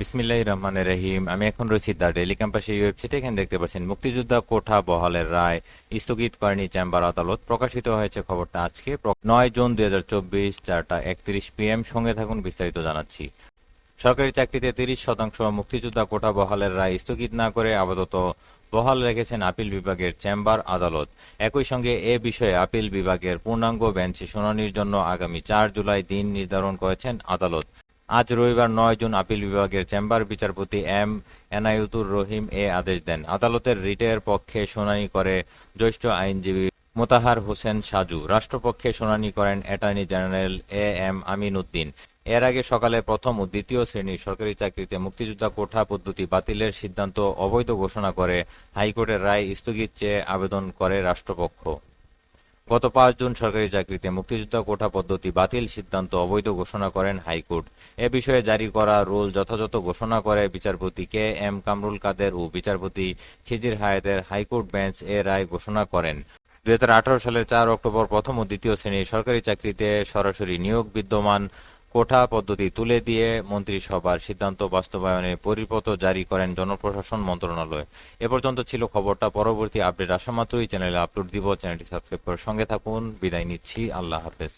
বিসমিল্লাহ রহমান রহিম। আমি এখন রয়েছি দ্য ডেলি ক্যাম্পাসে ওয়েবসাইটে এখানে দেখতে পাচ্ছেন, মুক্তিযোদ্ধা কোঠা বহালের রায় স্থগিত করেনি চেম্বার আদালত। প্রকাশিত হয়েছে খবরটা আজকে নয় জুন দুই হাজার চব্বিশ, চারটা একত্রিশ পিএম। সঙ্গে থাকুন, বিস্তারিত জানাচ্ছি। সরকারি চাকরিতে তিরিশ শতাংশ মুক্তিযোদ্ধা কোঠা বহালের রায় স্থগিত না করে আপাতত বহাল রেখেছেন আপিল বিভাগের চেম্বার আদালত। একই সঙ্গে এ বিষয়ে আপিল বিভাগের পূর্ণাঙ্গ বেঞ্চে শুনানির জন্য আগামী চার জুলাই দিন নির্ধারণ করেছেন আদালত। আজ রবিবার নয় জুন আপিল বিভাগের চেম্বার বিচারপতি এম এনায়ুতুর রহিম এ আদেশ দেন। আদালতের রিটের পক্ষে শুনানি করে জ্যেষ্ঠ আইনজীবী মোতাহার হোসেন সাজু। রাষ্ট্রপক্ষে শুনানি করেন attorney general A M Amin Uddin এর আগে সকালে প্রথম ও দ্বিতীয় শ্রেণির সরকারি চাকরিতে মুক্তিযোদ্ধা কোঠা পদ্ধতি বাতিলের সিদ্ধান্ত অবৈধ ঘোষণা করে হাইকোর্টের রায় স্থগিত চেয়ে আবেদন করে রাষ্ট্রপক্ষ। গত পাঁচ জুন সরকারি চাকরিতে মুক্তিযোদ্ধা কোঠা পদ্ধতি বাতিল সিদ্ধান্ত অবৈধ ঘোষণা করেন হাইকোর্ট। এ বিষয়ে জারি করা রুল যথাযথ ঘোষণা করে বিচারপতি কে এম কামরুল কাদের ও বিচারপতি খিজির হায়াতের হাইকোর্ট বেঞ্চ এ রায় ঘোষণা করেন। দুই হাজার আঠারো সালের চার অক্টোবর প্রথম ও দ্বিতীয় শ্রেণির সরকারি চাকরিতে সরাসরি নিয়োগ বিদ্যমান কোঠা পদ্ধতি তুলে দিয়ে মন্ত্রিসভার সিদ্ধান্ত বাস্তবায়নে পরিপত্র জারি করেন জনপ্রশাসন মন্ত্রণালয়। এ পর্যন্ত ছিল খবরটা। পরবর্তী আপডেট আসা মাত্রই চ্যানেলে আপলোড দিব। চ্যানেলটি সাবস্ক্রাইব করে সঙ্গে থাকুন। বিদায় নিচ্ছি। আল্লাহ হাফেজ।